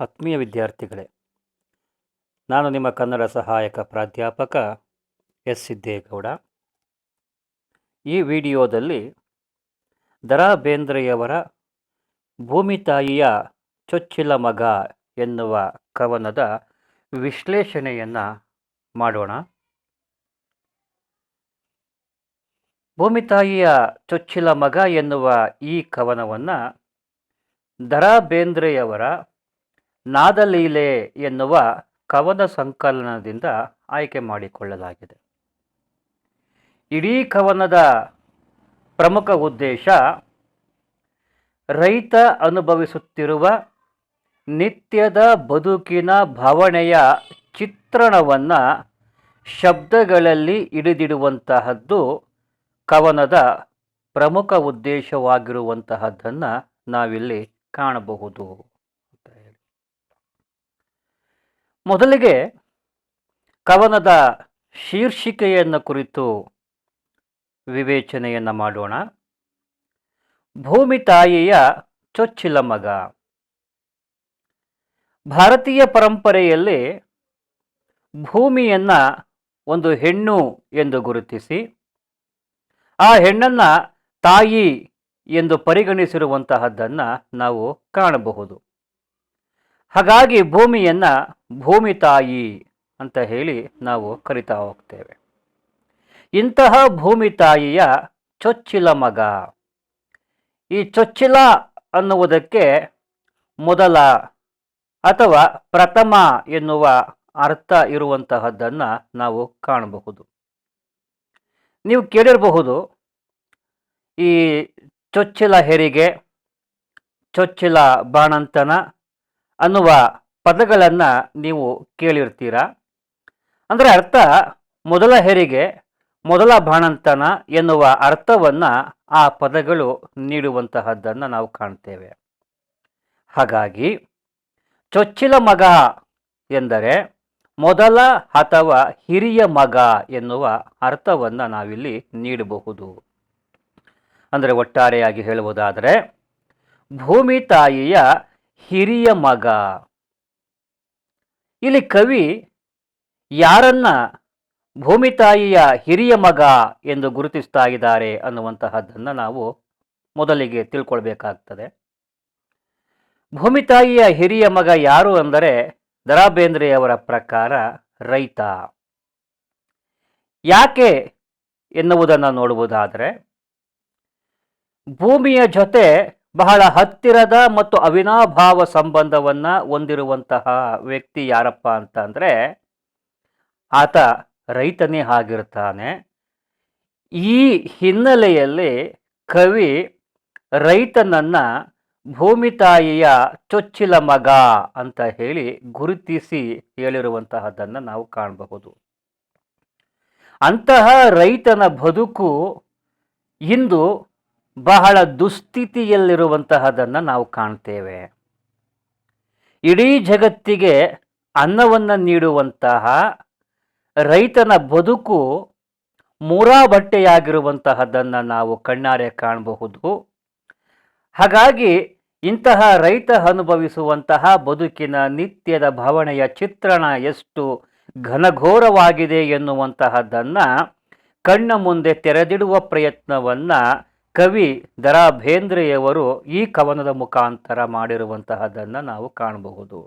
ಆತ್ಮೀಯ ವಿದ್ಯಾರ್ಥಿಗಳೇ, ನಾನು ನಿಮ್ಮ ಕನ್ನಡ ಸಹಾಯಕ ಪ್ರಾಧ್ಯಾಪಕ ಎಸ್. ಸಿದ್ದೇಗೌಡ. ಈ ವಿಡಿಯೋದಲ್ಲಿ ದರಾ ಬೇಂದ್ರೆಯವರ ಭೂಮಿ ತಾಯಿಯ ಚೊಚ್ಚಿಲ ಮಗ ಎನ್ನುವ ಕವನದ ವಿಶ್ಲೇಷಣೆಯನ್ನು ಮಾಡೋಣ. ಭೂಮಿ ತಾಯಿಯ ಚೊಚ್ಚಿಲ ಮಗ ಎನ್ನುವ ಈ ಕವನವನ್ನು ದರಾ ಬೇಂದ್ರೆಯವರ ನಾದಲೀಲೆ ಎನ್ನುವ ಕವನ ಸಂಕಲನದಿಂದ ಆಯ್ಕೆ ಮಾಡಿಕೊಳ್ಳಲಾಗಿದೆ. ಇಡೀ ಕವನದ ಪ್ರಮುಖ ಉದ್ದೇಶ ರೈತ ಅನುಭವಿಸುತ್ತಿರುವ ನಿತ್ಯದ ಬದುಕಿನ ಭಾವನೆಯ ಚಿತ್ರಣವನ್ನು ಶಬ್ದಗಳಲ್ಲಿ ಹಿಡಿದಿಡುವಂತಹದ್ದು ಕವನದ ಪ್ರಮುಖ ಉದ್ದೇಶವಾಗಿರುವಂತಹದ್ದನ್ನು ನಾವಿಲ್ಲಿ ಕಾಣಬಹುದು ಅಂತ ಹೇಳಿ ಮೊದಲಿಗೆ ಕವನದ ಶೀರ್ಷಿಕೆಯನ್ನು ಕುರಿತು ವಿವೇಚನೆಯನ್ನು ಮಾಡೋಣ. ಭೂಮಿ ತಾಯಿಯ ಚೊಚ್ಚಿಲ ಮಗ. ಭಾರತೀಯ ಪರಂಪರೆಯಲ್ಲಿ ಭೂಮಿಯನ್ನು ಒಂದು ಹೆಣ್ಣು ಎಂದು ಗುರುತಿಸಿ, ಆ ಹೆಣ್ಣನ್ನು ತಾಯಿ ಎಂದು ಪರಿಗಣಿಸಿರುವಂತಹದ್ದನ್ನು ನಾವು ಕಾಣಬಹುದು. ಹಾಗಾಗಿ ಭೂಮಿಯನ್ನು ಭೂಮಿ ತಾಯಿ ಅಂತ ಹೇಳಿ ನಾವು ಕರಿತಾ ಹೋಗ್ತೇವೆ. ಇಂತಹ ಭೂಮಿ ತಾಯಿಯ ಚೊಚ್ಚಿಲ ಮಗ. ಈ ಚೊಚ್ಚಿಲ ಅನ್ನುವುದಕ್ಕೆ ಮೊದಲ ಅಥವಾ ಪ್ರಥಮ ಎನ್ನುವ ಅರ್ಥ ಇರುವಂತಹದ್ದನ್ನು ನಾವು ಕಾಣಬಹುದು. ನೀವು ಕೇಳಿರಬಹುದು, ಈ ಚೊಚ್ಚಿಲ ಹೆರಿಗೆ, ಚೊಚ್ಚಿಲ ಬಾಣಂತನ ಅನ್ನುವ ಪದಗಳನ್ನು ನೀವು ಕೇಳಿರ್ತೀರ? ಅಂದರೆ ಅರ್ಥ ಮೊದಲ ಹೆರಿಗೆ, ಮೊದಲ ಬಾಣಂತನ ಎನ್ನುವ ಅರ್ಥವನ್ನು ಆ ಪದಗಳು ನೀಡುವಂತಹದ್ದನ್ನು ನಾವು ಕಾಣ್ತೇವೆ. ಹಾಗಾಗಿ ಚೊಚ್ಚಿಲ ಮಗ ಎಂದರೆ ಮೊದಲ ಅಥವಾ ಹಿರಿಯ ಮಗ ಎನ್ನುವ ಅರ್ಥವನ್ನು ನಾವಿಲ್ಲಿ ನೀಡಬಹುದು. ಅಂದರೆ ಒಟ್ಟಾರೆಯಾಗಿ ಹೇಳುವುದಾದರೆ ಭೂಮಿ ತಾಯಿಯ ಹಿರಿಯ ಮಗ. ಇಲ್ಲಿ ಕವಿ ಯಾರನ್ನ ಭೂಮಿ ತಾಯಿಯ ಹಿರಿಯ ಮಗ ಎಂದು ಗುರುತಿಸ್ತಾ ಇದ್ದಾರೆ ಅನ್ನುವಂತಹದ್ದನ್ನು ನಾವು ಮೊದಲಿಗೆ ತಿಳ್ಕೊಳ್ಬೇಕಾಗ್ತದೆ. ಭೂಮಿ ತಾಯಿಯ ಹಿರಿಯ ಮಗ ಯಾರು ಅಂದರೆ ದರಾ ಬೇಂದ್ರೆಯವರ ಪ್ರಕಾರ ರೈತ. ಯಾಕೆ ಎನ್ನುವುದನ್ನು ನೋಡುವುದಾದರೆ ಭೂಮಿಯ ಜೊತೆ ಬಹಳ ಹತ್ತಿರದ ಮತ್ತು ಅವಿನಾಭಾವ ಸಂಬಂಧವನ್ನು ಹೊಂದಿರುವಂತಹ ವ್ಯಕ್ತಿ ಯಾರಪ್ಪ ಅಂತ ಅಂದರೆ ಆತ ರೈತನೇ ಆಗಿರ್ತಾನೆ. ಈ ಹಿನ್ನೆಲೆಯಲ್ಲಿ ಕವಿ ರೈತನನ್ನ ಭೂಮಿ ತಾಯಿಯ ಚೊಚ್ಚಿಲ ಮಗ ಅಂತ ಹೇಳಿ ಗುರುತಿಸಿ ಹೇಳಿರುವಂತಹದ್ದನ್ನು ನಾವು ಕಾಣಬಹುದು. ಅಂತಹ ರೈತನ ಬದುಕು ಇಂದು ಬಹಳ ದುಸ್ಥಿತಿಯಲ್ಲಿರುವಂತಹದನ್ನು ನಾವು ಕಾಣ್ತೇವೆ. ಇಡೀ ಜಗತ್ತಿಗೆ ಅನ್ನವನ್ನು ನೀಡುವಂತಹ ರೈತನ ಬದುಕು ಮೂರಾ ಬಟ್ಟೆಯಾಗಿರುವಂತಹದ್ದನ್ನು ನಾವು ಕಣ್ಣಾರೆ ಕಾಣಬಹುದು. ಹಾಗಾಗಿ ಇಂತಹ ರೈತ ಅನುಭವಿಸುವಂತಹ ಬದುಕಿನ ನಿತ್ಯದ ಭಾವನೆಯ ಚಿತ್ರಣ ಎಷ್ಟು ಘನಘೋರವಾಗಿದೆ ಎನ್ನುವಂತಹದ್ದನ್ನು ಕಣ್ಣ ಮುಂದೆ ತೆರೆದಿಡುವ ಪ್ರಯತ್ನವನ್ನು ಕವಿ ದರಾ ಭೇಂದ್ರೆಯವರು ಈ ಕವನದ ಮುಖಾಂತರ ಮಾಡಿರುವಂತಹದನ್ನು ನಾವು ಕಾಣಬಹುದು.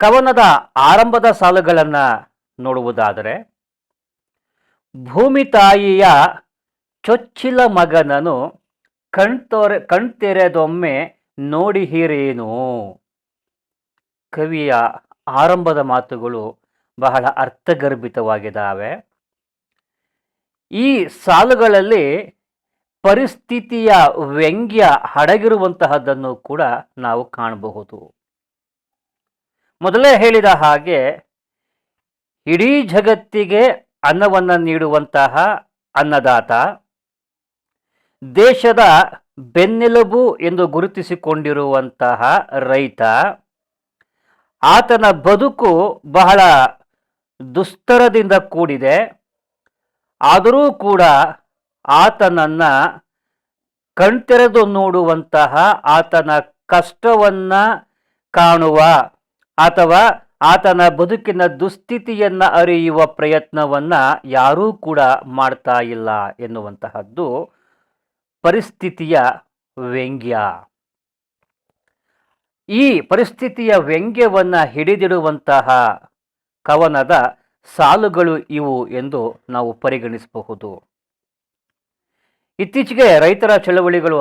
ಕವನದ ಆರಂಭದ ಸಾಲುಗಳನ್ನು ನೋಡುವುದಾದರೆ, ಭೂಮಿ ತಾಯಿಯ ಚೊಚ್ಚಿಲ ಮಗನನು ಕಣ್ತೊರೆ, ಕಣ್ತೆರೆದೊಮ್ಮೆ ನೋಡಿ ಹೀರೇನು? ಕವಿಯ ಆರಂಭದ ಮಾತುಗಳು ಬಹಳ ಅರ್ಥಗರ್ಭಿತವಾಗಿದ್ದಾವೆ ಈ ಸಾಲುಗಳಲ್ಲಿ ಪರಿಸ್ಥಿತಿಯ ವ್ಯಂಗ್ಯ ಅಡಗಿರುವಂತಹದ್ದನ್ನು ಕೂಡ ನಾವು ಕಾಣಬಹುದು. ಮೊದಲೇ ಹೇಳಿದ ಹಾಗೆ ಇಡೀ ಜಗತ್ತಿಗೆ ಅನ್ನವನ್ನು ನೀಡುವಂತಹ ಅನ್ನದಾತ ದೇಶದ ಬೆನ್ನೆಲುಬು ಎಂದು ಗುರುತಿಸಿಕೊಂಡಿರುವಂತಹ ರೈತ, ಆತನ ಬದುಕು ಬಹಳ ದುಸ್ತರದಿಂದ ಕೂಡಿದೆ. ಆದರೂ ಕೂಡ ಆತನನ್ನ ಕಣ್ತೆರೆದು ನೋಡುವಂತಹ ಆತನ ಕಷ್ಟವನ್ನ ಕಾಣುವ ಅಥವಾ ಆತನ ಬದುಕಿನ ದುಸ್ಥಿತಿಯನ್ನ ಅರಿಯುವ ಪ್ರಯತ್ನವನ್ನ ಯಾರೂ ಕೂಡ ಮಾಡ್ತಾ ಇಲ್ಲ ಎನ್ನುವಂತಹದ್ದು ಪರಿಸ್ಥಿತಿಯ ವ್ಯಂಗ್ಯ. ಈ ಪರಿಸ್ಥಿತಿಯ ವ್ಯಂಗ್ಯವನ್ನ ಹಿಡಿದಿಡುವಂತಹ ಕವನದ ಸಾಲುಗಳು ಇವು ಎಂದು ನಾವು ಪರಿಗಣಿಸಬಹುದು. ಇತ್ತೀಚೆಗೆ ರೈತರ ಚಳವಳಿಗಳು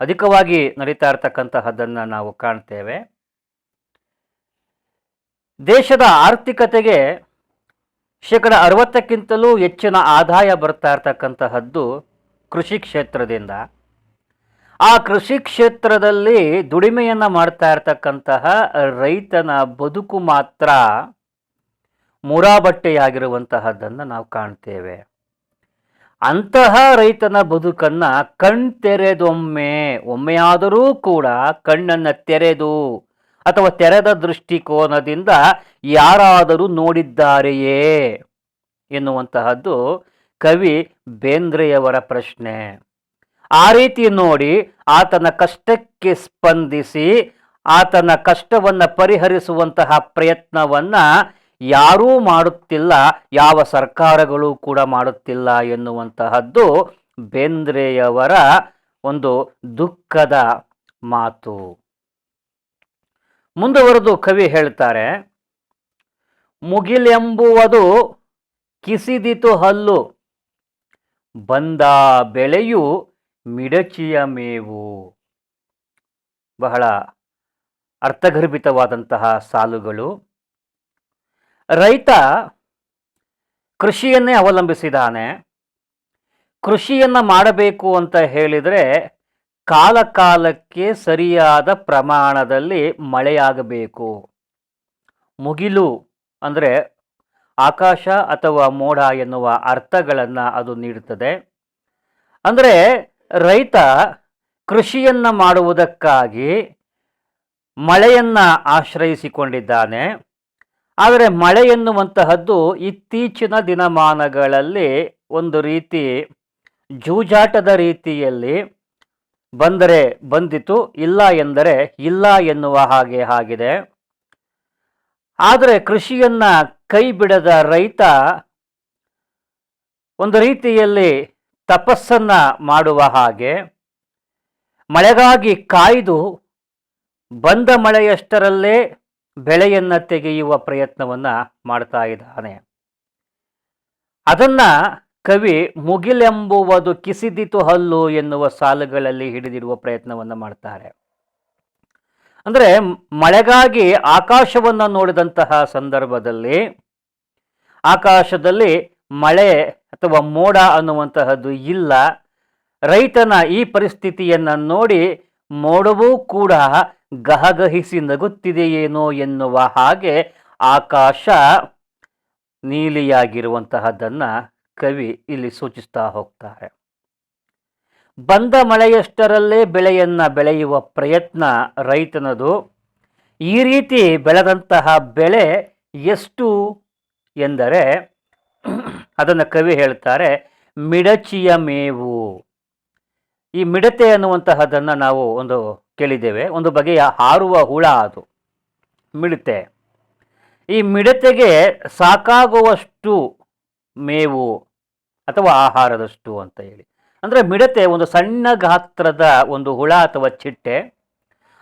ಅಧಿಕವಾಗಿ ನಡೀತಾ ಇರತಕ್ಕಂತಹದ್ದನ್ನು ನಾವು ಕಾಣ್ತೇವೆ. ದೇಶದ ಆರ್ಥಿಕತೆಗೆ ಶೇಕಡ ಅರವತ್ತಕ್ಕಿಂತಲೂ ಹೆಚ್ಚಿನ ಆದಾಯ ಬರ್ತಾ ಇರತಕ್ಕಂತಹದ್ದು ಕೃಷಿ ಕ್ಷೇತ್ರದಿಂದ. ಆ ಕೃಷಿ ಕ್ಷೇತ್ರದಲ್ಲಿ ದುಡಿಮೆಯನ್ನು ಮಾಡ್ತಾ ಇರತಕ್ಕಂತಹ ರೈತನ ಬದುಕು ಮಾತ್ರ ಮುರಾಬಟ್ಟೆಯಾಗಿರುವಂತಹದ್ದನ್ನು ನಾವು ಕಾಣ್ತೇವೆ. ಅಂತಹ ರೈತನ ಬದುಕನ್ನ ಕಣ್ ತೆರೆದೊಮ್ಮೆ ಒಮ್ಮೆಯಾದರೂ ಕೂಡ ಕಣ್ಣನ್ನು ತೆರೆದು ಅಥವಾ ತೆರೆದ ದೃಷ್ಟಿಕೋನದಿಂದ ಯಾರಾದರೂ ನೋಡಿದ್ದಾರೆಯೇ ಎನ್ನುವಂತಹದ್ದು ಕವಿ ಬೇಂದ್ರೆಯವರ ಪ್ರಶ್ನೆ. ಆ ರೀತಿ ನೋಡಿ ಆತನ ಕಷ್ಟಕ್ಕೆ ಸ್ಪಂದಿಸಿ ಆತನ ಕಷ್ಟವನ್ನ ಪರಿಹರಿಸುವಂತಹ ಪ್ರಯತ್ನವನ್ನ ಯಾರೂ ಮಾಡುತ್ತಿಲ್ಲ, ಯಾವ ಸರ್ಕಾರಗಳು ಕೂಡ ಮಾಡುತ್ತಿಲ್ಲ ಎನ್ನುವಂತಹದ್ದು ಬೇಂದ್ರೆಯವರ ಒಂದು ದುಃಖದ ಮಾತು. ಮುಂದುವರೆದು ಕವಿ ಹೇಳ್ತಾರೆ, ಮುಗಿಲೆಂಬುವುದು ಕಿಸಿದಿತು ಹಲ್ಲು, ಬಂದ ಬೆಳೆಯು ಮಿಡಚಿಯ ಮೇವು. ಬಹಳ ಅರ್ಥಗರ್ಭಿತವಾದಂತಹ ಸಾಲುಗಳು. ರೈತ ಕೃಷಿಯನ್ನೇ ಅವಲಂಬಿಸಿದಾನೆ ಕೃಷಿಯನ್ನು ಮಾಡಬೇಕು ಅಂತ ಹೇಳಿದರೆ ಕಾಲಕಾಲಕ್ಕೆ ಸರಿಯಾದ ಪ್ರಮಾಣದಲ್ಲಿ ಮಳೆಯಾಗಬೇಕು. ಮುಗಿಲು ಅಂದರೆ ಆಕಾಶ ಅಥವಾ ಮೋಡ ಎನ್ನುವ ಅರ್ಥಗಳನ್ನು ಅದು ನೀಡುತ್ತದೆ. ಅಂದರೆ ರೈತ ಕೃಷಿಯನ್ನು ಮಾಡುವುದಕ್ಕಾಗಿ ಮಳೆಯನ್ನು ಆಶ್ರಯಿಸಿಕೊಂಡಿದ್ದಾನೆ. ಆದರೆ ಮಳೆ ಎನ್ನುವಂತಹದ್ದು ಇತ್ತೀಚಿನ ದಿನಮಾನಗಳಲ್ಲಿ ಒಂದು ರೀತಿ ಜೂಜಾಟದ ರೀತಿಯಲ್ಲಿ ಬಂದರೆ ಬಂದಿತು, ಇಲ್ಲ ಎಂದರೆ ಇಲ್ಲ ಎನ್ನುವ ಹಾಗೆ ಆಗಿದೆ. ಆದರೆ ಕೃಷಿಯನ್ನ ಕೈ ಬಿಡದ ರೈತ ಒಂದು ರೀತಿಯಲ್ಲಿ ತಪಸ್ಸನ್ನ ಮಾಡುವ ಹಾಗೆ, ಮಳೆಗಾಗಿ ಕಾಯ್ದು ಬಂದ ಮಳೆಯಷ್ಟರಲ್ಲೇ ಬೆಳೆಯನ್ನ ತೆಗೆಯುವ ಪ್ರಯತ್ನವನ್ನ ಮಾಡ್ತಾ ಇದ್ದಾನೆ. ಅದನ್ನ ಕವಿ ಮುಗಿಲೆಂಬುವುದು ಕಿಸಿದಿತು ಹಲ್ಲು ಎನ್ನುವ ಸಾಲುಗಳಲ್ಲಿ ಹಿಡಿದಿಡುವ ಪ್ರಯತ್ನವನ್ನ ಮಾಡ್ತಾರೆ. ಅಂದರೆ ಮಳೆಗಾಗಿ ಆಕಾಶವನ್ನ ನೋಡಿದಂತಹ ಸಂದರ್ಭದಲ್ಲಿ ಆಕಾಶದಲ್ಲಿ ಮಳೆ ಅಥವಾ ಮೋಡ ಅನ್ನುವಂತಹದ್ದು ಇಲ್ಲ. ರೈತನ ಈ ಪರಿಸ್ಥಿತಿಯನ್ನ ನೋಡಿ ಮೋಡವೂ ಕೂಡ ಗಹಗಹಿಸಿ ನಗುತ್ತಿದೆಯೇನೋ ಎನ್ನುವ ಹಾಗೆ ಆಕಾಶ ನೀಲಿಯಾಗಿರುವಂತಹದ್ದನ್ನು ಕವಿ ಇಲ್ಲಿ ಸೂಚಿಸ್ತಾ ಹೋಗ್ತಾರೆ. ಬಂದ ಮಳೆಯಷ್ಟರಲ್ಲೇ ಬೆಳೆಯನ್ನು ಬೆಳೆಯುವ ಪ್ರಯತ್ನ ರೈತನದು. ಈ ರೀತಿ ಬೆಳೆದಂತಹ ಬೆಳೆ ಎಷ್ಟು ಎಂದರೆ ಅದನ್ನು ಕವಿ ಹೇಳ್ತಾರೆ, ಮಿಡಚಿಯ ಮೇವು. ಈ ಮಿಡತೆ ಅನ್ನುವಂತಹದ್ದನ್ನು ನಾವು ಒಂದು ಕೇಳಿದ್ದೇವೆ. ಒಂದು ಬಗೆಯ ಹಾರುವ ಹುಳ ಅದು. ಮಿಡತೆ. ಈ ಮಿಡತೆಗೆ ಸಾಕಾಗುವಷ್ಟು ಮೇವು ಅಥವಾ ಆಹಾರದಷ್ಟು ಅಂತ ಹೇಳಿ. ಅಂದರೆ ಮಿಡತೆ ಒಂದು ಸಣ್ಣ ಗಾತ್ರದ ಒಂದು ಹುಳ ಅಥವಾ ಚಿಟ್ಟೆ.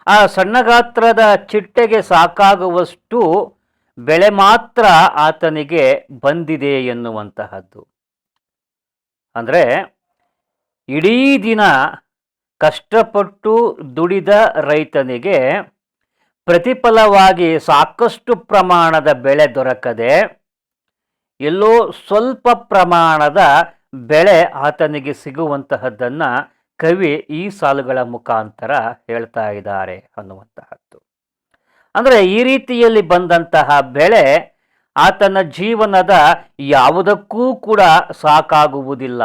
ಆ ಸಣ್ಣ ಗಾತ್ರದ ಚಿಟ್ಟೆಗೆ ಸಾಕಾಗುವಷ್ಟು ಬೆಳೆ ಮಾತ್ರ ಆತನಿಗೆ ಬಂದಿದೆ ಎನ್ನುವಂತಹದ್ದು. ಅಂದರೆ ಇಡೀ ದಿನ ಕಷ್ಟಪಟ್ಟು ದುಡಿದ ರೈತನಿಗೆ ಪ್ರತಿಫಲವಾಗಿ ಸಾಕಷ್ಟು ಪ್ರಮಾಣದ ಬೆಳೆ ದೊರಕದೆ ಎಲ್ಲೋ ಸ್ವಲ್ಪ ಪ್ರಮಾಣದ ಬೆಳೆ ಆತನಿಗೆ ಸಿಗುವಂತಹದ್ದನ್ನು ಕವಿ ಈ ಸಾಲುಗಳ ಮುಖಾಂತರ ಹೇಳ್ತಾ ಇದ್ದಾರೆ ಅನ್ನುವಂತಹದ್ದು. ಅಂದರೆ ಈ ರೀತಿಯಲ್ಲಿ ಬಂದಂತಹ ಬೆಳೆ ಆತನ ಜೀವನದ ಯಾವುದಕ್ಕೂ ಕೂಡ ಸಾಕಾಗುವುದಿಲ್ಲ.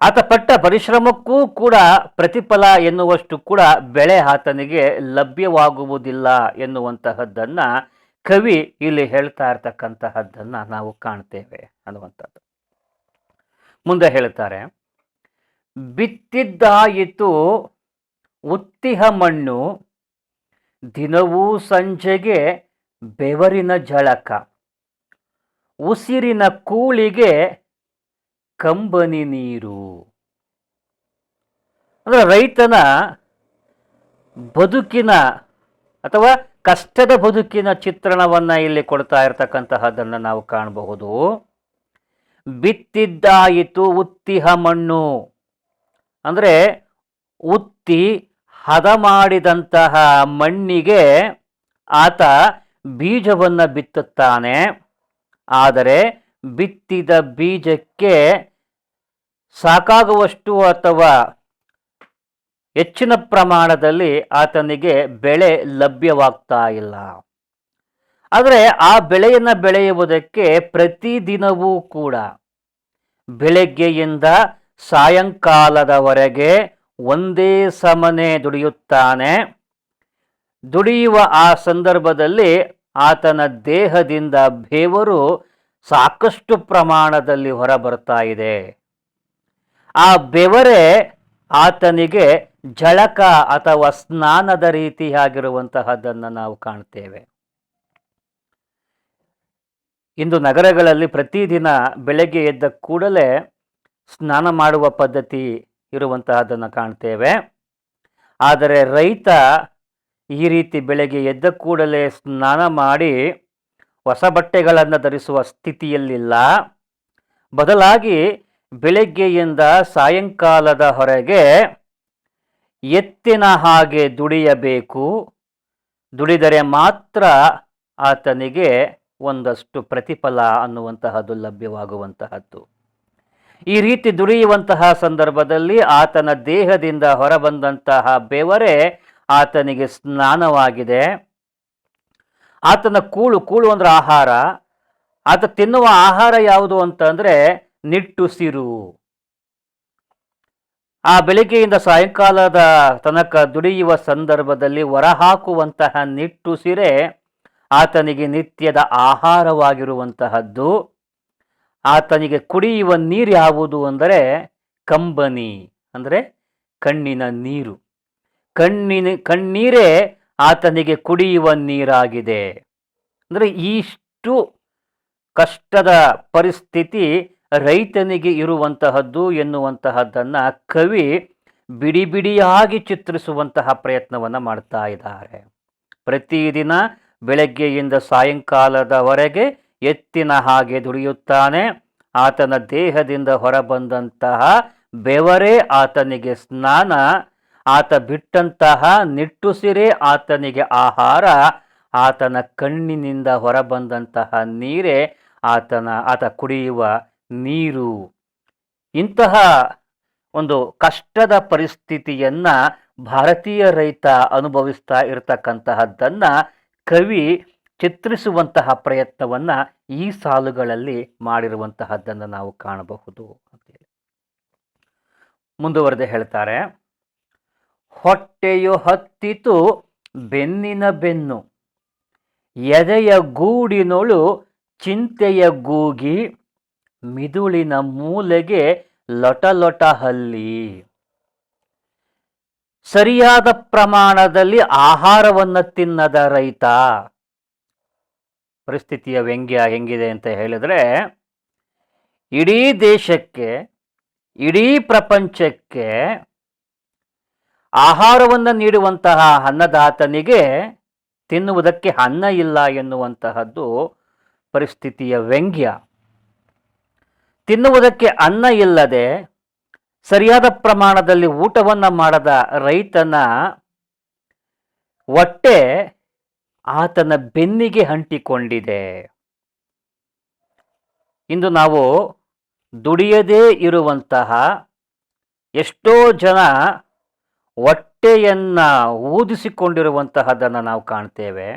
ಆತ ಪಟ್ಟ ಪರಿಶ್ರಮಕ್ಕೂ ಕೂಡ ಪ್ರತಿಫಲ ಎನ್ನುವಷ್ಟು ಕೂಡ ಬೆಳೆ ಆತನಿಗೆ ಲಭ್ಯವಾಗುವುದಿಲ್ಲ ಎನ್ನುವಂತಹದ್ದನ್ನು ಕವಿ ಇಲ್ಲಿ ಹೇಳ್ತಾ ಇರ್ತಕ್ಕಂತಹದ್ದನ್ನು ನಾವು ಕಾಣ್ತೇವೆ ಅನ್ನುವಂಥದ್ದು. ಮುಂದೆ ಹೇಳ್ತಾರೆ, ಬಿತ್ತಿದ್ದಾಯಿತು ಉತ್ತಿಹ ಮಣ್ಣು, ದಿನವೂ ಸಂಜೆಗೆ ಬೆವರಿನ ಝಳಕ ಉಸಿರಿನ ಕೂಳಿಗೆ ಕಂಬನಿ ನೀರು. ಅಂದರೆ ರೈತನ ಬದುಕಿನ ಅಥವಾ ಕಷ್ಟದ ಬದುಕಿನ ಚಿತ್ರಣವನ್ನು ಇಲ್ಲಿ ಕೊಡ್ತಾ ಇರತಕ್ಕಂತಹದನ್ನು ನಾವು ಕಾಣಬಹುದು. ಬಿತ್ತಿದ್ದಾಯಿತು ಉತ್ತಿಹ ಮಣ್ಣು. ಅಂದರೆ ಉತ್ತಿ ಹದ ಮಾಡಿದಂತಹ ಮಣ್ಣಿಗೆ ಆತ ಬೀಜವನ್ನು ಬಿತ್ತುತ್ತಾನೆ. ಆದರೆ ಬಿತ್ತಿದ ಬೀಜಕ್ಕೆ ಸಾಕಾಗುವಷ್ಟು ಅಥವಾ ಹೆಚ್ಚಿನ ಪ್ರಮಾಣದಲ್ಲಿ ಆತನಿಗೆ ಬೆಳೆ ಲಭ್ಯವಾಗ್ತಾ ಇಲ್ಲ. ಆದರೆ ಆ ಬೆಳೆಯನ್ನು ಬೆಳೆಯುವುದಕ್ಕೆ ಪ್ರತಿದಿನವೂ ಕೂಡ ಬೆಳಗ್ಗೆಯಿಂದ ಸಾಯಂಕಾಲದವರೆಗೆ ಒಂದೇ ಸಮನೆ ದುಡಿಯುತ್ತಾನೆ. ದುಡಿಯುವ ಆ ಸಂದರ್ಭದಲ್ಲಿ ಆತನ ದೇಹದಿಂದ ಬೇವರು ಸಾಕಷ್ಟು ಪ್ರಮಾಣದಲ್ಲಿ ಹೊರಬರ್ತಾ ಇದೆ. ಆ ಬೆವರೇ ಆತನಿಗೆ ಜಳಕ ಅಥವಾ ಸ್ನಾನದ ರೀತಿಯಾಗಿರುವಂತಹದ್ದನ್ನು ನಾವು ಕಾಣ್ತೇವೆ. ಇಂದು ನಗರಗಳಲ್ಲಿ ಪ್ರತಿದಿನ ಬೆಳಗ್ಗೆ ಎದ್ದ ಕೂಡಲೇ ಸ್ನಾನ ಮಾಡುವ ಪದ್ಧತಿ ಇರುವಂತಹದ್ದನ್ನು ಕಾಣ್ತೇವೆ. ಆದರೆ ರೈತ ಈ ರೀತಿ ಬೆಳಗ್ಗೆ ಎದ್ದ ಕೂಡಲೇ ಸ್ನಾನ ಮಾಡಿ ಹೊಸ ಬಟ್ಟೆಗಳನ್ನು ಧರಿಸುವ ಸ್ಥಿತಿಯಲ್ಲಿಲ್ಲ. ಬದಲಾಗಿ ಬೆಳಗ್ಗೆಯಿಂದ ಸಾಯಂಕಾಲದ ಹೊರಗೆ ಎತ್ತಿನ ಹಾಗೆ ದುಡಿಯಬೇಕು. ದುಡಿದರೆ ಮಾತ್ರ ಆತನಿಗೆ ಒಂದಷ್ಟು ಪ್ರತಿಫಲ ಅನ್ನುವಂತಹದ್ದು ಲಭ್ಯವಾಗುವಂತಹದ್ದು. ಈ ರೀತಿ ದುಡಿಯುವಂತಹ ಸಂದರ್ಭದಲ್ಲಿ ಆತನ ದೇಹದಿಂದ ಹೊರಬಂದಂತಹ ಬೆವರೇ ಆತನಿಗೆ ಸ್ನಾನವಾಗಿದೆ. ಆತನ ಕೂಳು ಕೂಳು ಅಂದರೆ ಆಹಾರ. ಆತ ತಿನ್ನುವ ಆಹಾರ ಯಾವುದು ಅಂತಂದ್ರೆ ನಿಟ್ಟುಸಿರು. ಆ ಬೆಳಿಗ್ಗೆಯಿಂದ ಸಾಯಂಕಾಲದ ತನಕ ದುಡಿಯುವ ಸಂದರ್ಭದಲ್ಲಿ ಹೊರಹಾಕುವಂತಹ ನಿಟ್ಟುಸಿರೆ ಆತನಿಗೆ ನಿತ್ಯದ ಆಹಾರವಾಗಿರುವಂತಹದ್ದು. ಆತನಿಗೆ ಕುಡಿಯುವ ನೀರು ಯಾವುದು ಅಂದರೆ ಕಂಬನಿ, ಅಂದರೆ ಕಣ್ಣಿನ ನೀರು. ಕಣ್ಣಿನ, ಕಣ್ಣೀರೇ ಆತನಿಗೆ ಕುಡಿಯುವ ನೀರಾಗಿದೆ. ಅಂದರೆ ಇಷ್ಟು ಕಷ್ಟದ ಪರಿಸ್ಥಿತಿ ರೈತನಿಗೆ ಇರುವಂತಹದ್ದು ಎನ್ನುವಂತಹದ್ದನ್ನು ಕವಿ ಬಿಡಿ ಬಿಡಿಯಾಗಿ ಚಿತ್ರಿಸುವಂತಹ ಪ್ರಯತ್ನವನ್ನು ಮಾಡ್ತಾ ಇದ್ದಾರೆ. ಪ್ರತಿದಿನ ಬೆಳಗ್ಗೆಯಿಂದ ಸಾಯಂಕಾಲದವರೆಗೆ ಎತ್ತಿನ ಹಾಗೆ ದುಡಿಯುತ್ತಾನೆ. ಆತನ ದೇಹದಿಂದ ಹೊರಬಂದಂತಹ ಬೆವರೇ ಆತನಿಗೆ ಸ್ನಾನ. ಆತ ಬಿಟ್ಟಂತಹ ನಿಟ್ಟುಸಿರೇ ಆತನಿಗೆ ಆಹಾರ. ಆತನ ಕಣ್ಣಿನಿಂದ ಹೊರಬಂದಂತಹ ನೀರೇ ಆತನ, ಆತ ಕುಡಿಯುವ ನೀರು. ಇಂತಹ ಒಂದು ಕಷ್ಟದ ಪರಿಸ್ಥಿತಿಯನ್ನ ಭಾರತೀಯ ರೈತ ಅನುಭವಿಸ್ತಾ ಇರತಕ್ಕಂತಹದ್ದನ್ನ ಕವಿ ಚಿತ್ರಿಸುವಂತಹ ಪ್ರಯತ್ನವನ್ನ ಈ ಸಾಲುಗಳಲ್ಲಿ ಮಾಡಿರುವಂತಹದ್ದನ್ನು ನಾವು ಕಾಣಬಹುದು ಅಂತೇಳಿ ಮುಂದುವರೆದು ಹೇಳ್ತಾರೆ, ಹೊಟ್ಟೆಯು ಹತ್ತಿತು ಬೆನ್ನಿನ ಬೆನ್ನು, ಎದೆಯ ಗೂಡಿನೊಳು ಚಿಂತೆಯ ಗೂಗಿ ಮಿದುಳಿನ ಮೂಲೆಗೆ ಲೊಟ ಲೊಟ ಹಲ್ಲಿ. ಸರಿಯಾದ ಪ್ರಮಾಣದಲ್ಲಿ ಆಹಾರವನ್ನು ತಿನ್ನದ ರೈತ. ಪರಿಸ್ಥಿತಿಯ ವ್ಯಂಗ್ಯ ಹೆಂಗಿದೆ ಅಂತ ಹೇಳಿದ್ರೆ, ಇಡೀ ದೇಶಕ್ಕೆ, ಇಡೀ ಪ್ರಪಂಚಕ್ಕೆ ಆಹಾರವನ್ನು ನೀಡುವಂತಹ ಅನ್ನದಾತನಿಗೆ ತಿನ್ನುವುದಕ್ಕೆ ಅನ್ನ ಇಲ್ಲ ಎನ್ನುವಂತಹದ್ದು ಪರಿಸ್ಥಿತಿಯ ವ್ಯಂಗ್ಯ. ತಿನ್ನುವುದಕ್ಕೆ ಅನ್ನ ಇಲ್ಲದೆ ಸರಿಯಾದ ಪ್ರಮಾಣದಲ್ಲಿ ಊಟವನ್ನು ಮಾಡದ ರೈತನ ಹೊಟ್ಟೆ ಆತನ ಬೆನ್ನಿಗೆ ಅಂಟಿಕೊಂಡಿದೆ. ಇಂದು ನಾವು ದುಡಿಯದೇ ಇರುವಂತಹ ಎಷ್ಟೋ ಜನ ಹೊಟ್ಟೆಯನ್ನ ಊದಿಸಿಕೊಂಡಿರುವಂತಹದನ್ನು ನಾವು ಕಾಣ್ತೇವೆ.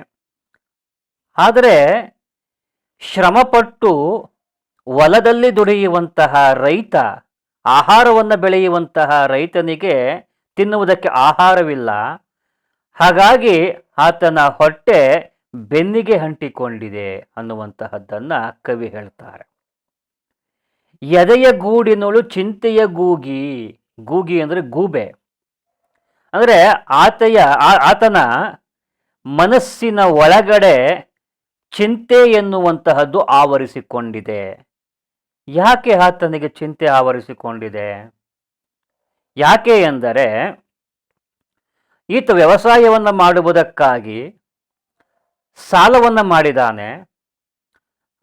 ಆದರೆ ಶ್ರಮಪಟ್ಟು ಹೊಲದಲ್ಲಿ ದುಡಿಯುವಂತಹ ರೈತ, ಆಹಾರವನ್ನು ಬೆಳೆಯುವಂತಹ ರೈತನಿಗೆ ತಿನ್ನುವುದಕ್ಕೆ ಆಹಾರವಿಲ್ಲ. ಹಾಗಾಗಿ ಆತನ ಹೊಟ್ಟೆ ಬೆನ್ನಿಗೆ ಅಂಟಿಕೊಂಡಿದೆ ಅನ್ನುವಂತಹದ್ದನ್ನು ಕವಿ ಹೇಳ್ತಾರೆ. ಎದೆಯ ಗೂಡಿನೊಳು ಚಿಂತೆಯ ಗೂಗಿ ಗೂಗಿ ಅಂದರೆ ಗೂಬೆ. ಅಂದರೆ ಆತೆಯ ಆತನ ಮನಸ್ಸಿನ ಒಳಗಡೆ ಚಿಂತೆ ಎನ್ನುವಂತಹದ್ದು ಆವರಿಸಿಕೊಂಡಿದೆ. ಯಾಕೆ ಆತನಿಗೆ ಚಿಂತೆ ಆವರಿಸಿಕೊಂಡಿದೆ? ಯಾಕೆ ಎಂದರೆ, ಈತ ವ್ಯವಸಾಯವನ್ನು ಮಾಡುವುದಕ್ಕಾಗಿ ಸಾಲವನ್ನು ಮಾಡಿದಾನೆ.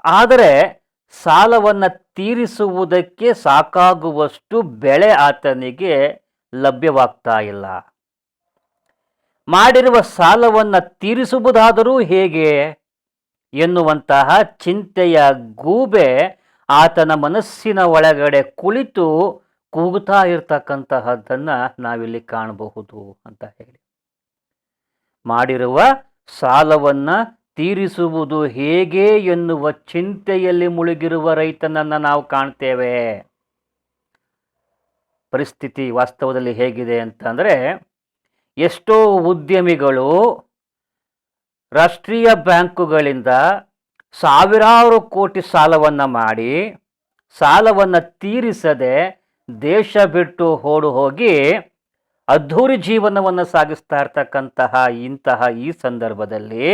ಆದರೆ ಸಾಲವನ್ನು ತೀರಿಸುವುದಕ್ಕೆ ಸಾಕಾಗುವಷ್ಟು ಬೆಳೆ ಆತನಿಗೆ ಲಭ್ಯವಾಗ್ತಾ ಇಲ್ಲ. ಮಾಡಿರುವ ಸಾಲವನ್ನು ತೀರಿಸುವುದಾದರೂ ಹೇಗೆ ಎನ್ನುವಂತಹ ಚಿಂತೆಯ ಗೂಬೆ ಆತನ ಮನಸ್ಸಿನ ಒಳಗಡೆ ಕುಳಿತು ಕೂಗುತ್ತಾ ಇರ್ತಕ್ಕಂತಹದ್ದನ್ನು ನಾವಿಲ್ಲಿ ಕಾಣಬಹುದು ಅಂತ ಹೇಳಿ. ಮಾಡಿರುವ ಸಾಲವನ್ನ ತೀರಿಸುವುದು ಹೇಗೆ ಎನ್ನುವ ಚಿಂತೆಯಲ್ಲಿ ಮುಳುಗಿರುವ ರೈತನನ್ನ ನಾವು ಕಾಣ್ತೇವೆ. ಪರಿಸ್ಥಿತಿ ವಾಸ್ತವದಲ್ಲಿ ಹೇಗಿದೆ ಅಂತಂದರೆ, ಎಷ್ಟೋ ಉದ್ಯಮಿಗಳು ರಾಷ್ಟ್ರೀಯ ಬ್ಯಾಂಕುಗಳಿಂದ ಸಾವಿರಾರು ಕೋಟಿ ಸಾಲವನ್ನು ಮಾಡಿ ಸಾಲವನ್ನು ತೀರಿಸದೆ ದೇಶ ಬಿಟ್ಟು ಓಡು ಹೋಗಿ ಅದ್ಧೂರಿ ಜೀವನವನ್ನು ಸಾಗಿಸ್ತಾ ಇರ್ತಕ್ಕಂತಹ ಇಂತಹ ಈ ಸಂದರ್ಭದಲ್ಲಿ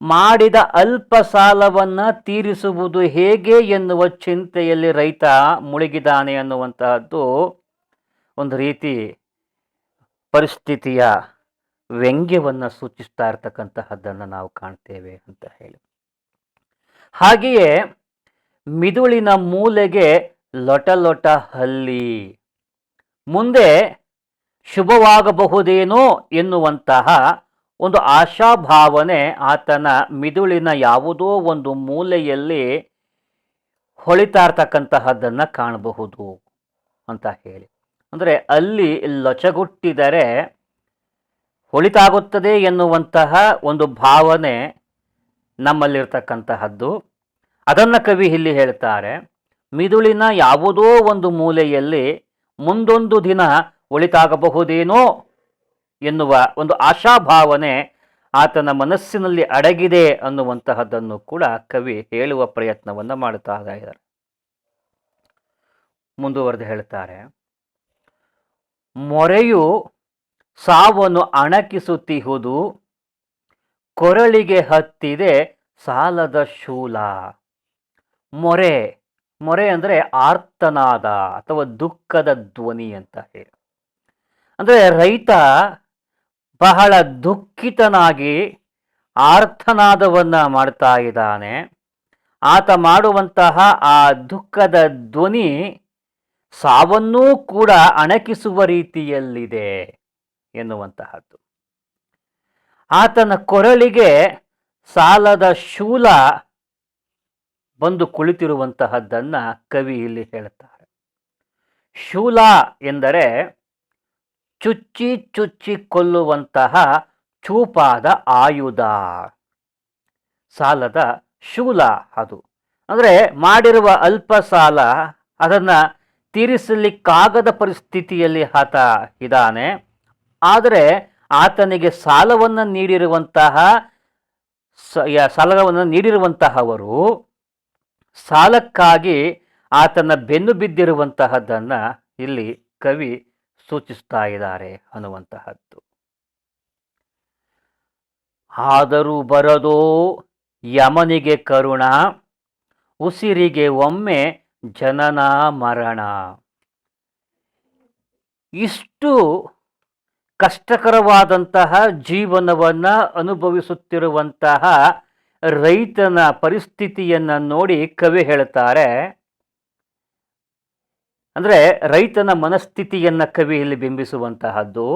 ಮಾಡಿದ ಅಲ್ಪ ಸಾಲವನ್ನು ತೀರಿಸುವುದು ಹೇಗೆ ಎನ್ನುವ ಚಿಂತೆಯಲ್ಲಿ ರೈತ ಮುಳುಗಿದಾನೆ ಅನ್ನುವಂತಹದ್ದು ಒಂದು ರೀತಿ ಪರಿಸ್ಥಿತಿಯ ವ್ಯಂಗ್ಯವನ್ನು ಸೂಚಿಸ್ತಾ ಇರ್ತಕ್ಕಂತಹದ್ದನ್ನು ನಾವು ಕಾಣ್ತೇವೆ ಅಂತ ಹೇಳಿ. ಹಾಗೆಯೇ ಮಿದುಳಿನ ಮೂಲೆಗೆ ಲೊಟ ಲೊಟ ಹಲ್ಲಿ. ಮುಂದೆ ಶುಭವಾಗಬಹುದೇನೋ ಎನ್ನುವಂತಹ ಒಂದು ಆಶಾಭಾವನೆ ಆತನ ಮಿದುಳಿನ ಯಾವುದೋ ಒಂದು ಮೂಲೆಯಲ್ಲಿ ಹೊಳಿತಾ ಇರ್ತಕ್ಕಂತಹದ್ದನ್ನು ಕಾಣಬಹುದು ಅಂತ ಹೇಳಿ. ಅಂದರೆ ಅಲ್ಲಿ ಲೊಚಗುಟ್ಟಿದರೆ ಹೊಳಿತಾಗುತ್ತದೆ ಎನ್ನುವಂತಹ ಒಂದು ಭಾವನೆ ನಮ್ಮಲ್ಲಿರ್ತಕ್ಕಂತಹದ್ದು. ಅದನ್ನು ಕವಿ ಇಲ್ಲಿ ಹೇಳ್ತಾರೆ ಮಿದುಳಿನ ಯಾವುದೋ ಒಂದು ಮೂಲೆಯಲ್ಲಿ ಮುಂದೊಂದು ದಿನ ಒಳಿತಾಗಬಹುದೇನೋ ಎನ್ನುವ ಒಂದು ಆಶಾಭಾವನೆ ಆತನ ಮನಸ್ಸಿನಲ್ಲಿ ಅಡಗಿದೆ ಅನ್ನುವಂತಹದ್ದನ್ನು ಕೂಡ ಕವಿ ಹೇಳುವ ಪ್ರಯತ್ನವನ್ನು ಮಾಡುತ್ತಾ ಇದ್ದಾರೆ. ಮುಂದುವರೆದು ಹೇಳ್ತಾರೆ ಮೊರೆಯು ಸಾವನ್ನು ಅಣಕಿಸುತ್ತಿಹುದು ಕೊರಳಿಗೆ ಹತ್ತಿದೆ ಸಾಲದ ಶೂಲ. ಮೊರೆ ಮೊರೆ ಅಂದರೆ ಆರ್ತನಾದ ಅಥವಾ ದುಃಖದ ಧ್ವನಿ ಅಂತ ಹೇಳಿ. ಅಂದರೆ ರೈತ ಬಹಳ ದುಃಖಿತನಾಗಿ ಆರ್ಥನಾದವನ್ನು ಮಾಡ್ತಾ ಇದ್ದಾನೆ. ಆತ ಮಾಡುವಂತಹ ಆ ದುಃಖದ ಧ್ವನಿ ಸಾವನ್ನೂ ಕೂಡ ಅಣಕಿಸುವ ರೀತಿಯಲ್ಲಿದೆ ಎನ್ನುವಂತಹದ್ದು. ಆತನ ಕೊರಳಿಗೆ ಸಾಲದ ಶೂಲ ಬಂದು ಕುಳಿತಿರುವಂತಹದ್ದನ್ನು ಕವಿ ಇಲ್ಲಿ ಹೇಳ್ತಾರೆ. ಶೂಲ ಎಂದರೆ ಚುಚ್ಚಿ ಚುಚ್ಚಿ ಕೊಲ್ಲುವಂತಹ ಚೂಪಾದ ಆಯುಧ. ಸಾಲದ ಶೂಲ ಅದು. ಅಂದರೆ ಮಾಡಿರುವ ಅಲ್ಪ ಸಾಲ ಅದನ್ನ ತೀರಿಸಲಿಕ್ಕಾಗದ ಪರಿಸ್ಥಿತಿಯಲ್ಲಿ ಆತ ಇದ್ದಾನೆ. ಆದರೆ ಆತನಿಗೆ ಸಾಲವನ್ನು ನೀಡಿರುವಂತಹ ಸಾಲವನ್ನು ನೀಡಿರುವಂತಹವರು ಸಾಲಕ್ಕಾಗಿ ಆತನ ಬೆನ್ನು ಬಿದ್ದಿರುವಂತಹದ್ದನ್ನು ಇಲ್ಲಿ ಕವಿ ಸೂಚಿಸ್ತಾ ಇದ್ದಾರೆ ಅನ್ನುವಂತಹದ್ದು. ಆದರೂ ಬರದೋ ಯಮನಿಗೆ ಕರುಣ, ಉಸಿರಿಗೆ ಒಮ್ಮೆ ಜನನ ಮರಣ. ಇಷ್ಟು ಕಷ್ಟಕರವಾದಂತಹ ಜೀವನವನ್ನು ಅನುಭವಿಸುತ್ತಿರುವಂತಹ ರೈತನ ಪರಿಸ್ಥಿತಿಯನ್ನು ನೋಡಿ ಕವಿ ಹೇಳ್ತಾರೆ. ಅಂದರೆ ರೈತನ ಮನಸ್ಥಿತಿಯನ್ನು ಕವಿಯಲ್ಲಿ ಬಿಂಬಿಸುವಂತಹದ್ದು.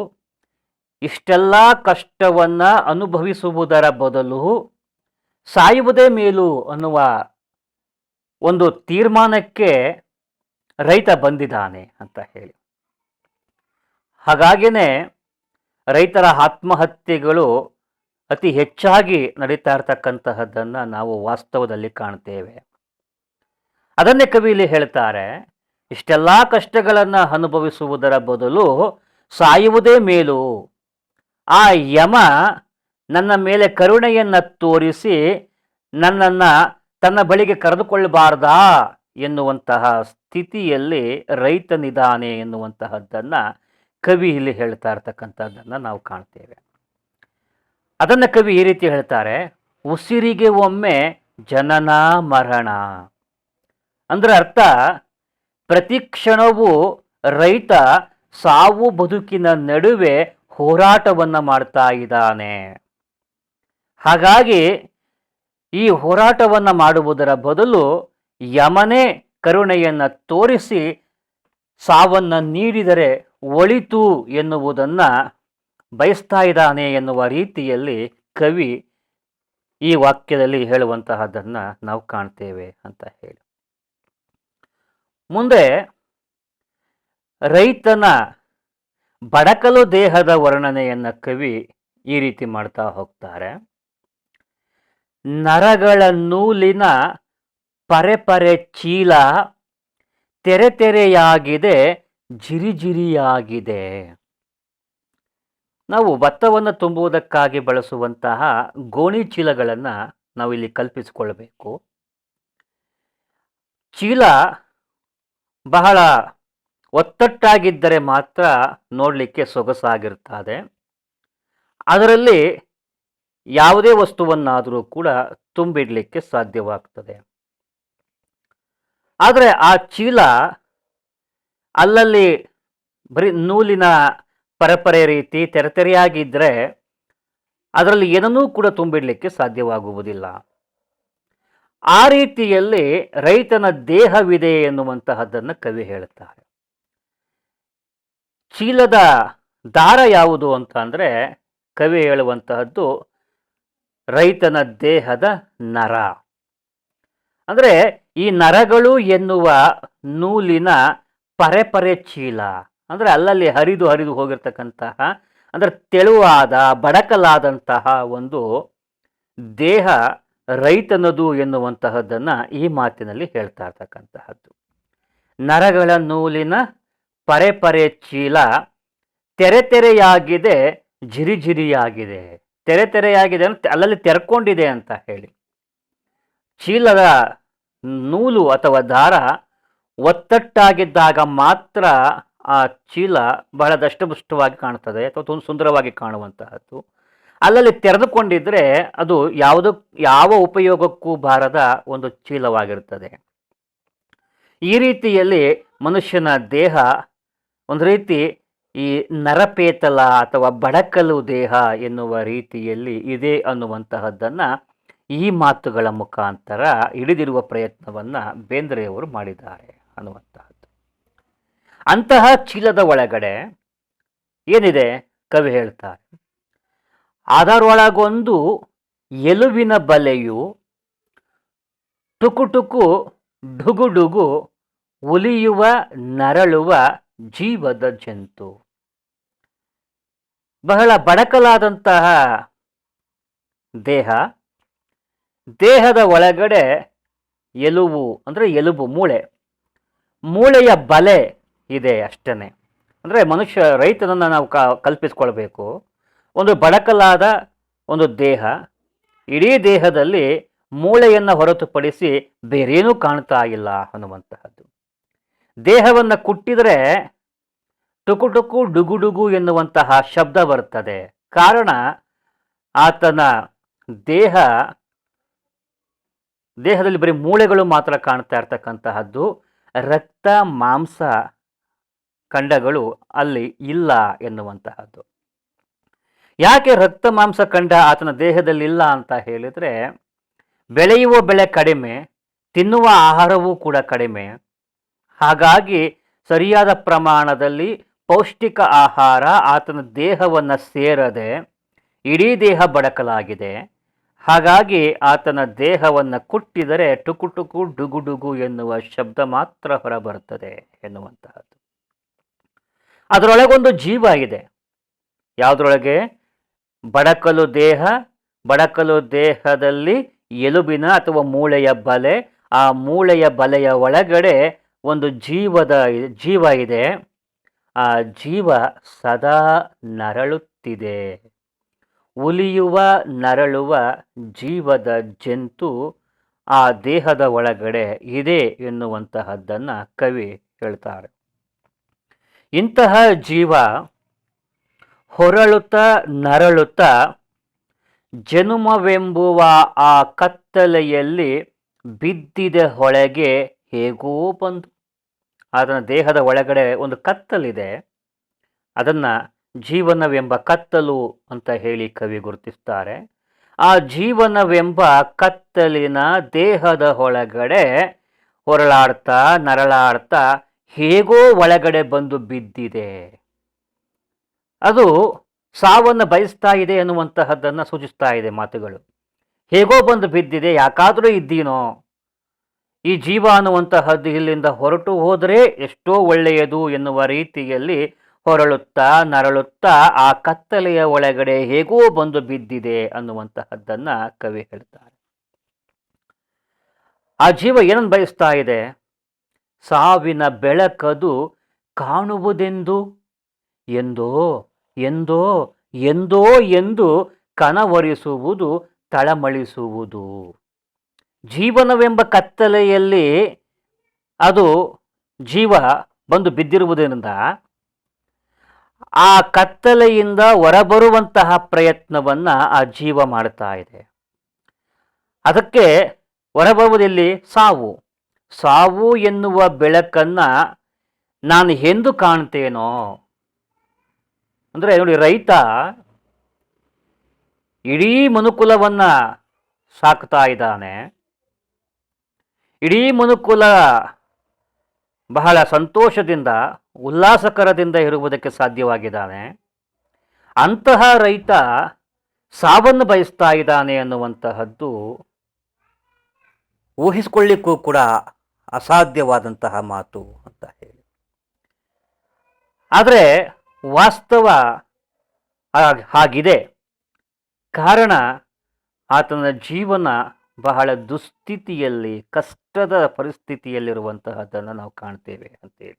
ಇಷ್ಟೆಲ್ಲ ಕಷ್ಟವನ್ನು ಅನುಭವಿಸುವುದರ ಬದಲು ಸಾಯುವುದೇ ಮೇಲು ಅನ್ನುವ ಒಂದು ತೀರ್ಮಾನಕ್ಕೆ ರೈತ ಬಂದಿದ್ದಾನೆ ಅಂತ ಹೇಳಿ. ಹಾಗಾಗಿನೇ ರೈತರ ಆತ್ಮಹತ್ಯೆಗಳು ಅತಿ ಹೆಚ್ಚಾಗಿ ನಡೀತಾ ಇರ್ತಕ್ಕಂತಹದ್ದನ್ನು ನಾವು ವಾಸ್ತವದಲ್ಲಿ ಕಾಣ್ತೇವೆ. ಅದನ್ನೇ ಕವಿಯಲ್ಲಿ ಹೇಳ್ತಾರೆ, ಇಷ್ಟೆಲ್ಲ ಕಷ್ಟಗಳನ್ನು ಅನುಭವಿಸುವುದರ ಬದಲು ಸಾಯುವುದೇ ಮೇಲು. ಆ ಯಮ ನನ್ನ ಮೇಲೆ ಕರುಣೆಯನ್ನು ತೋರಿಸಿ ನನ್ನನ್ನು ತನ್ನ ಬಳಿಗೆ ಕರೆದುಕೊಳ್ಳಬಾರ್ದಾ ಎನ್ನುವಂತಹ ಸ್ಥಿತಿಯಲ್ಲಿ ರೈತನಿದ್ದಾನೆ ಎನ್ನುವಂತಹದ್ದನ್ನು ಕವಿ ಇಲ್ಲಿ ಹೇಳ್ತಾ ಇರ್ತಕ್ಕಂಥದ್ದನ್ನು ನಾವು ಕಾಣ್ತೇವೆ. ಅದನ್ನು ಕವಿ ಈ ರೀತಿ ಹೇಳ್ತಾರೆ, ಉಸಿರಿಗೆ ಒಮ್ಮೆ ಜನನ ಮರಣ. ಅಂದ್ರೆ ಅರ್ಥ, ಪ್ರತಿ ಕ್ಷಣವೂ ರೈತ ಸಾವು ಬದುಕಿನ ನಡುವೆ ಹೋರಾಟವನ್ನ ಮಾಡ್ತಾ ಇದ್ದಾನೆ. ಹಾಗಾಗಿ ಈ ಹೋರಾಟವನ್ನ ಮಾಡುವುದರ ಬದಲು ಯಮನೇ ಕರುಣೆಯನ್ನ ತೋರಿಸಿ ಸಾವನ್ನ ನೀಡಿದರೆ ಒಳಿತು ಎನ್ನುವುದನ್ನು ಬಯಸ್ತಾ ಇದ್ದಾನೆ ಎನ್ನುವ ರೀತಿಯಲ್ಲಿ ಕವಿ ಈ ವಾಕ್ಯದಲ್ಲಿ ಹೇಳುವಂತಹದ್ದನ್ನು ನಾವು ಕಾಣ್ತೇವೆ ಅಂತ ಹೇಳಿ. ಮುಂದೆ, ರೈತನ ಬಡಕಲು ದೇಹದ ವರ್ಣನೆಯನ್ನ ಕವಿ ಈ ರೀತಿ ಮಾಡ್ತಾ ಹೋಗ್ತಾರೆ. ನರಗಳ ನೂಲಿನ ಪರೆ ಪರೆ ಚೀಲ ತೆರೆ ತೆರೆಯಾಗಿದೆ ಜಿರಿಜಿರಿಯಾಗಿದೆ. ನಾವು ಭತ್ತವನ್ನು ತುಂಬುವುದಕ್ಕಾಗಿ ಬಳಸುವಂತಹ ಗೋಣಿ ಚೀಲಗಳನ್ನು ನಾವು ಇಲ್ಲಿ ಕಲ್ಪಿಸಿಕೊಳ್ಬೇಕು. ಚೀಲ ಬಹಳ ಒತ್ತಟ್ಟಾಗಿದ್ದರೆ ಮಾತ್ರ ನೋಡಲಿಕ್ಕೆ ಸೊಗಸಾಗಿರ್ತದೆ ಅದರಲ್ಲಿ ಯಾವುದೇ ವಸ್ತುವನ್ನಾದರೂ ಕೂಡ ತುಂಬಿಡಲಿಕ್ಕೆ ಸಾಧ್ಯವಾಗ್ತದೆ. ಆದರೆ ಆ ಚೀಲ ಅಲ್ಲಲ್ಲಿ ಬರೀ ನೂಲಿನ ಪರಪರೆ ರೀತಿ ತೆರೆತೆರೆಯಾಗಿದ್ದರೆ ಅದರಲ್ಲಿ ಏನನ್ನೂ ಕೂಡ ತುಂಬಿಡಲಿಕ್ಕೆ ಸಾಧ್ಯವಾಗುವುದಿಲ್ಲ. ಆ ರೀತಿಯಲ್ಲಿ ರೈತನ ದೇಹವಿದೆ ಎನ್ನುವಂತಹದ್ದನ್ನು ಕವಿ ಹೇಳುತ್ತಾರೆ. ಚೀಲದ ದಾರ ಯಾವುದು ಅಂತ ಅಂದರೆ ಕವಿ ಹೇಳುವಂತಹದ್ದು ರೈತನ ದೇಹದ ನರ. ಅಂದರೆ ಈ ನರಗಳು ಎನ್ನುವ ನೂಲಿನ ಪರೆ ಪರೆ ಚೀಲ. ಅಂದರೆ ಅಲ್ಲಲ್ಲಿ ಹರಿದು ಹರಿದು ಹೋಗಿರ್ತಕ್ಕಂತಹ, ಅಂದರೆ ತೆಳುವಾದ, ಬಡಕಲಾದಂತಹ ಒಂದು ದೇಹ ರೈತನದು ಎನ್ನುವಂತಹದ್ದನ್ನು ಈ ಮಾತಿನಲ್ಲಿ ಹೇಳ್ತಾ ಇರ್ತಕ್ಕಂತಹದ್ದು. ನರಗಳ ನೂಲಿನ ಪರೆ ಪರೆ ಚೀಲ ತೆರೆ ತೆರೆಯಾಗಿದೆ ಜಿರಿಜಿರಿಯಾಗಿದೆ ತೆರೆ ತೆರೆಯಾಗಿದೆ ಅಂತ ಅಲ್ಲಲ್ಲಿ ತೆರ್ಕೊಂಡಿದೆ ಅಂತ ಹೇಳಿ. ಚೀಲದ ನೂಲು ಅಥವಾ ದಾರ ಒತ್ತಟ್ಟಾಗಿದ್ದಾಗ ಮಾತ್ರ ಆ ಚೀಲ ಬಹಳ ದಷ್ಟಪುಷ್ಟವಾಗಿ ಕಾಣ್ತದೆ ಅಥವಾ ತುಂಬ ಸುಂದರವಾಗಿ ಕಾಣುವಂತಹದ್ದು. ಅಲ್ಲಲ್ಲಿ ತೆರೆದುಕೊಂಡಿದ್ರೆ ಅದು ಯಾವುದು, ಯಾವ ಉಪಯೋಗಕ್ಕೂ ಬಾರದ ಒಂದು ಚೀಲವಾಗಿರುತ್ತದೆ. ಈ ರೀತಿಯಲ್ಲಿ ಮನುಷ್ಯನ ದೇಹ, ಒಂದು ರೀತಿ ಈ ನರಪೇತಲ ಅಥವಾ ಬಡಕಲು ದೇಹ ಎನ್ನುವ ರೀತಿಯಲ್ಲಿ ಇದೆ ಅನ್ನುವಂತಹದ್ದನ್ನು ಈ ಮಾತುಗಳ ಮುಖಾಂತರ ಹಿಡಿದಿರುವ ಪ್ರಯತ್ನವನ್ನು ಬೇಂದ್ರೆಯವರು ಮಾಡಿದ್ದಾರೆ. ಅನ್ನುವಂತಹದ್ದು. ಅಂತಹ ಚೀಲದ ಒಳಗಡೆ ಏನಿದೆ? ಕವಿ ಹೇಳ್ತಾರೆ ಅದರೊಳಗೊಂದು ಎಲುವಿನ ಬಲೆಯು ಟುಕು ಡುಗು ಉಲಿಯುವ ನರಳುವ ಜೀವದ ಜಂತು. ಬಹಳ ಬಡಕಲಾದಂತಹ ದೇಹ, ದೇಹದ ಒಳಗಡೆ ಎಲುವು, ಅಂದರೆ ಎಲುಬು, ಮೂಳೆ ಮೂಳೆಯ ಬಲೆ ಇದೆ ಅಷ್ಟೇ ಅಂದರೆ ಮನುಷ್ಯ, ರೈತನನ್ನು ನಾವು ಕಲ್ಪಿಸ್ಕೊಳ್ಬೇಕು. ಒಂದು ಬಡಕಲಾದ ಒಂದು ದೇಹ, ಇಡೀ ದೇಹದಲ್ಲಿ ಮೂಳೆಯನ್ನು ಹೊರತುಪಡಿಸಿ ಬೇರೇನೂ ಕಾಣ್ತಾ ಇಲ್ಲ ಅನ್ನುವಂತಹದ್ದು. ದೇಹವನ್ನು ಕುಟ್ಟಿದರೆ ಟುಕು ಟುಕು ಡುಗು ಡುಗು ಎನ್ನುವಂತಹ ಶಬ್ದ ಬರ್ತದೆ. ಕಾರಣ, ಆತನ ದೇಹ, ದೇಹದಲ್ಲಿ ಬರೀ ಮೂಳೆಗಳು ಮಾತ್ರ ಕಾಣ್ತಾ ಇರ್ತಕ್ಕಂತಹದ್ದು. ರಕ್ತ ಮಾಂಸ ಖಂಡಗಳು ಅಲ್ಲಿ ಇಲ್ಲ ಎನ್ನುವಂತಹದ್ದು. ಯಾಕೆ ರಕ್ತ ಮಾಂಸ ಖಂಡ ಆತನ ದೇಹದಲ್ಲಿ ಇಲ್ಲ ಅಂತ ಹೇಳಿದರೆ, ಬೆಳೆಯುವ ಬೆಳೆ ಕಡಿಮೆ, ತಿನ್ನುವ ಆಹಾರವೂ ಕೂಡ ಕಡಿಮೆ. ಹಾಗಾಗಿ ಸರಿಯಾದ ಪ್ರಮಾಣದಲ್ಲಿ ಪೌಷ್ಟಿಕ ಆಹಾರ ಆತನ ದೇಹವನ್ನು ಸೇರದೆ, ಇಡೀ ದೇಹ ಬಡಕಲಾಗಿದೆ. ಹಾಗಾಗಿ ಆತನ ದೇಹವನ್ನು ಕುಟ್ಟಿದರೆ ಟುಕು ಟುಕು ಡುಗು ಡುಗು ಎನ್ನುವ ಶಬ್ದ ಮಾತ್ರ ಹೊರಬರುತ್ತದೆ ಎನ್ನುವಂತಹದ್ದು. ಅದರೊಳಗೊಂದು ಜೀವ ಇದೆ. ಯಾವುದರೊಳಗೆ? ಬಡಕಲು ದೇಹ, ಬಡಕಲು ದೇಹದಲ್ಲಿ ಎಲುಬಿನ ಅಥವಾ ಮೂಳೆಯ ಬಲೆ, ಆ ಮೂಳೆಯ ಬಲೆಯ ಒಳಗಡೆ ಒಂದು ಜೀವದ ಜೀವ ಇದೆ. ಆ ಜೀವ ಸದಾ ನರಳುತ್ತಿದೆ. ಉಲಿಯುವ, ನರಳುವ ಜೀವದ ಜಂತು ಆ ದೇಹದ ಒಳಗಡೆ ಇದೆ ಎನ್ನುವಂತಹದ್ದನ್ನು ಕವಿ ಹೇಳ್ತಾರೆ. ಇಂತಹ ಜೀವ ಹೊರಳುತ್ತಾ, ನರಳುತ್ತಾ, ಜನುಮವೆಂಬುವ ಆ ಕತ್ತಲೆಯಲ್ಲಿ ಬಿದ್ದಿದೆ ಹೊಳೆಗೆ ಹೇಗೋ ಬಂದು. ಅದರ ದೇಹದ ಒಳಗಡೆ ಒಂದು ಕತ್ತಲಿದೆ. ಅದನ್ನು ಜೀವನವೆಂಬ ಕತ್ತಲು ಅಂತ ಹೇಳಿ ಕವಿ ಗುರುತಿಸ್ತಾರೆ. ಆ ಜೀವನವೆಂಬ ಕತ್ತಲಿನ ದೇಹದ ಒಳಗಡೆ ಹೊರಳಾಡ್ತಾ ನರಳಾಡ್ತಾ ಹೇಗೋ ಒಳಗಡೆ ಬಂದು ಬಿದ್ದಿದೆ. ಅದು ಸಾವನ್ನು ಬಯಸ್ತಾ ಇದೆ ಅನ್ನುವಂತಹದ್ದನ್ನು ಸೂಚಿಸ್ತಾ ಇದೆ ಮಾತುಗಳು. ಹೇಗೋ ಬಂದು ಬಿದ್ದಿದೆ, ಯಾಕಾದರೂ ಇದ್ದೀನೋ. ಈ ಜೀವ ಅನ್ನುವಂತಹದ್ದು ಇಲ್ಲಿಂದ ಹೊರಟು ಹೋದರೆ ಎಷ್ಟೋ ಒಳ್ಳೆಯದು ಎನ್ನುವ ರೀತಿಯಲ್ಲಿ ಹೊರಳುತ್ತಾ ನರಳುತ್ತಾ ಆ ಕತ್ತಲೆಯ ಒಳಗಡೆ ಹೇಗೋ ಬಂದು ಬಿದ್ದಿದೆ ಅನ್ನುವಂತಹದ್ದನ್ನು ಕವಿ ಹೇಳ್ತಾರೆ. ಆ ಜೀವ ಏನನ್ನು ಬಯಸ್ತಾ ಇದೆ? ಸಾವಿನ ಬೆಳಕದು ಕಾಣುವುದೆಂದು? ಎಂದೋ ಎಂದೋ ಎಂದೋ ಎಂದು ಕನವರಿಸುವುದು, ತಳಮಳಿಸುವುದು. ಜೀವನವೆಂಬ ಕತ್ತಲೆಯಲ್ಲಿ ಅದು ಜೀವ ಬಂದು ಬಿದ್ದಿರುವುದರಿಂದ ಆ ಕತ್ತಲೆಯಿಂದ ಹೊರಬರುವಂತಹ ಪ್ರಯತ್ನವನ್ನ ಆ ಜೀವ ಮಾಡ್ತಾ ಇದೆ. ಅದಕ್ಕೆ ಹೊರಬರುವುದೆಲ್ಲಿ? ಸಾವು. ಸಾವು ಎನ್ನುವ ಬೆಳಕನ್ನ ನಾನು ಎಂದು ಕಾಣ್ತೇನೋ? ಅಂದ್ರೆ ನೋಡಿ, ರೈತ ಇಡೀ ಮನುಕುಲವನ್ನ ಸಾಕ್ತಾ ಇದ್ದಾನೆ. ಇಡೀ ಮನುಕುಲ ಬಹಳ ಸಂತೋಷದಿಂದ, ಉಲ್ಲಾಸಕರದಿಂದ ಇರುವುದಕ್ಕೆ ಸಾಧ್ಯವಾಗಿದ್ದಾನೆ. ಅಂತಹ ರೈತ ಸಾವನ್ನು ಬಯಸ್ತಾ ಇದ್ದಾನೆ ಅನ್ನುವಂತಹದ್ದು ಊಹಿಸಿಕೊಳ್ಳಿಕ್ಕೂ ಕೂಡ ಅಸಾಧ್ಯವಾದಂತಹ ಮಾತು ಅಂತ ಹೇಳಿ. ಆದರೆ ವಾಸ್ತವ ಹಾಗ್- ಹಾಗಿದೆ. ಕಾರಣ, ಆತನ ಜೀವನ ಬಹಳ ದುಸ್ಥಿತಿಯಲ್ಲಿ, ಕಷ್ಟದ ಪರಿಸ್ಥಿತಿಯಲ್ಲಿರುವಂತಹದ್ದನ್ನು ನಾವು ಕಾಣ್ತೇವೆ ಅಂತೇಳಿ.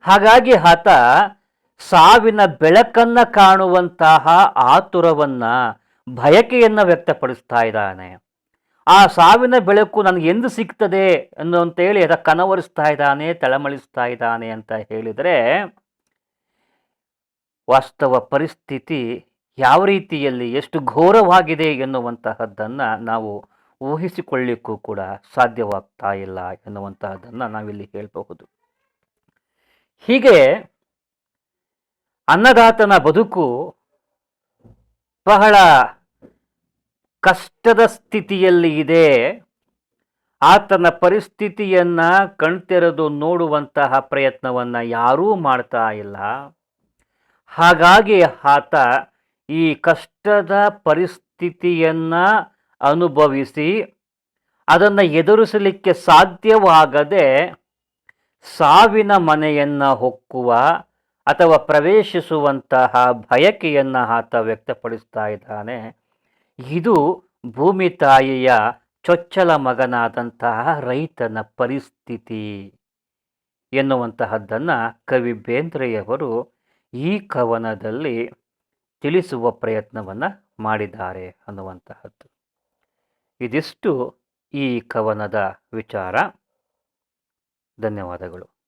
ಹಾಗಾಗಿ ಆತ ಸಾವಿನ ಬೆಳಕನ್ನ ಕಾಣುವಂತಹ ಆತುರವನ್ನು, ಬಯಕೆಯನ್ನ ವ್ಯಕ್ತಪಡಿಸ್ತಾ ಇದ್ದಾನೆ. ಆ ಸಾವಿನ ಬೆಳಕು ನನಗೆ ಎಂದು ಸಿಗ್ತದೆ ಅನ್ನುವಂತೇಳಿ ಅದ ಕನವರಿಸ್ತಾ ಇದ್ದಾನೆ, ತಳಮಳಿಸ್ತಾ ಇದ್ದಾನೆ ಅಂತ ಹೇಳಿದರೆ, ವಾಸ್ತವ ಪರಿಸ್ಥಿತಿ ಯಾವ ರೀತಿಯಲ್ಲಿ ಎಷ್ಟು ಘೋರವಾಗಿದೆ ಎನ್ನುವಂತಹದ್ದನ್ನು ನಾವು ಊಹಿಸಿಕೊಳ್ಳಿಕ್ಕೂ ಕೂಡ ಸಾಧ್ಯವಾಗ್ತಾ ಇಲ್ಲ ಎನ್ನುವಂತಹದ್ದನ್ನು ನಾವಿಲ್ಲಿ ಹೇಳಬಹುದು. ಹೀಗೆ ಅನ್ನದಾತನ ಬದುಕು ಬಹಳ ಕಷ್ಟದ ಸ್ಥಿತಿಯಲ್ಲಿ ಇದೆ. ಆತನ ಪರಿಸ್ಥಿತಿಯನ್ನ ಕಣ್ತೆರೆದು ನೋಡುವಂತಹ ಪ್ರಯತ್ನವನ್ನ ಯಾರೂ ಮಾಡ್ತಾ ಇಲ್ಲ. ಹಾಗಾಗಿ ಆತ ಈ ಕಷ್ಟದ ಪರಿಸ್ಥಿತಿಯನ್ನ ಅನುಭವಿಸಿ ಅದನ್ನು ಎದುರಿಸಲಿಕ್ಕೆ ಸಾಧ್ಯವಾಗದೆ ಸಾವಿನ ಮನೆಯನ್ನು ಹೊಕ್ಕುವ ಅಥವಾ ಪ್ರವೇಶಿಸುವಂತಹ ಬಯಕೆಯನ್ನು ಆತ ವ್ಯಕ್ತಪಡಿಸ್ತಾ ಇದ್ದಾನೆ. ಇದು ಭೂಮಿ ತಾಯಿಯ ಚೊಚ್ಚಲ ಮಗನಾದಂತಹ ರೈತನ ಪರಿಸ್ಥಿತಿ ಎನ್ನುವಂತಹದ್ದನ್ನು ಕವಿ ಬೇಂದ್ರೆಯವರು ಈ ಕವನದಲ್ಲಿ ತಿಳಿಸುವ ಪ್ರಯತ್ನವನ್ನು ಮಾಡಿದ್ದಾರೆ ಅನ್ನುವಂತಹದ್ದು. ಇದಿಷ್ಟು ಈ ಕವನದ ವಿಚಾರ. ಧನ್ಯವಾದಗಳು.